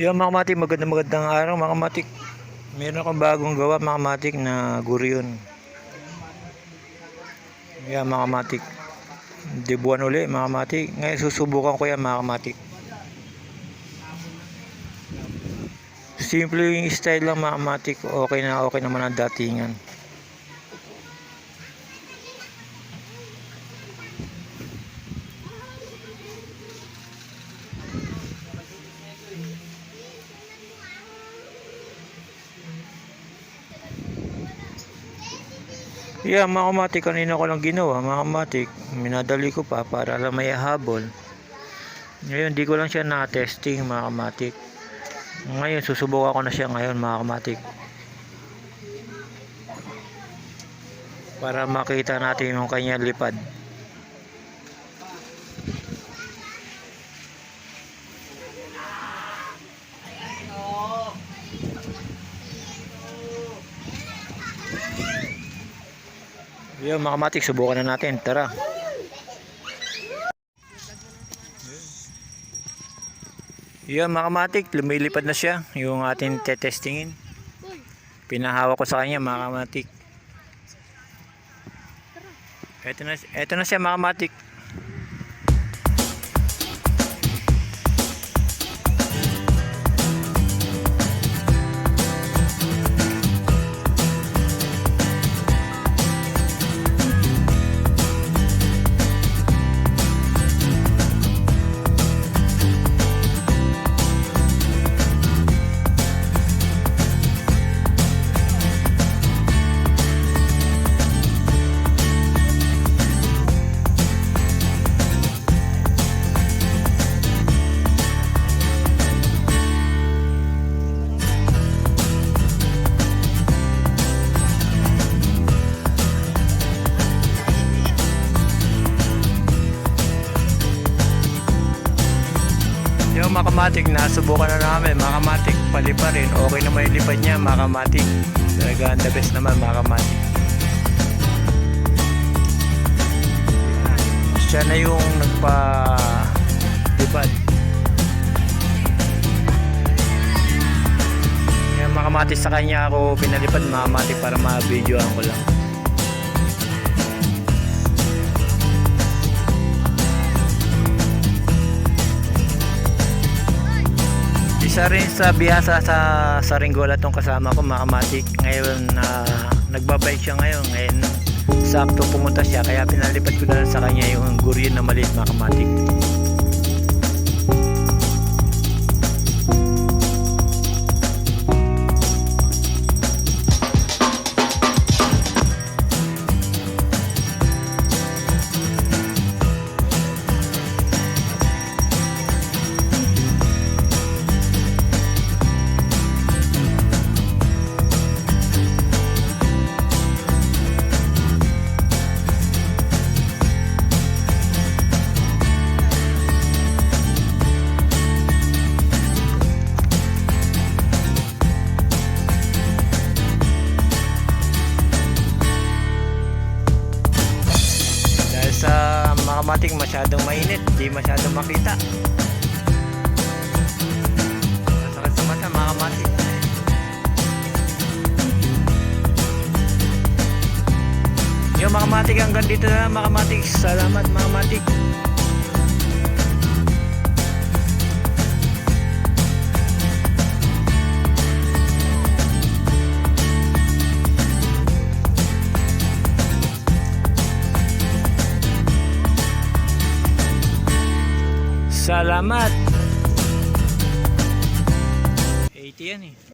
Yan mga matik, magandang magandang araw mga matik. Meron akong bagong gawa mga matik na guryon. Yan mga matik. Debuan uli mga matik. Ngayon susubukan ko yan mga matik. Simple yung style lang mga matik. Okay na okay naman ang datingan. Yeah, mga kamatik, kanina ko lang ginawa, mga. Minadali ko pa para lang may habol. Ngayon, di ko lang siya na-testing, mga. Ngayon, susubukan ko na siya ngayon, mga. Para makita natin yung kanyang lipad. Yun, mga kamatik, subukan na natin. Tara. Yun, mga kamatik, lumilipad na siya. Yung ating tetestingin. Pinahawa ko sa kanya, mga kamatik. Ito na, ito na siya, mga kamatik. Nasubukan na namin. Makamatik, palipa rin. Okay naman yung lipad niya, makamatik. Talaga, the best naman, makamatik. Siya na yung nagpa lipad. Yung makamatik sa kanya ako pinalipad, makamatik para ma-videoan ko lang. Isa rin sa biyasa sa sa Ringola tong kasama ko, Makamatik. Ngayon na nagbabike siya ngayon. Ngayon sakto pumunta siya kaya pinalipad ko na sa kanya yung guryo na maliit Makamatik. Makamatik masyadong mainit, di masyadong makita. Masakit sa mata, Makamatik. Yung Makamatik hanggang dito na lang, Makamatik. Salamat Makamatik. Salamat. 80 yan eh.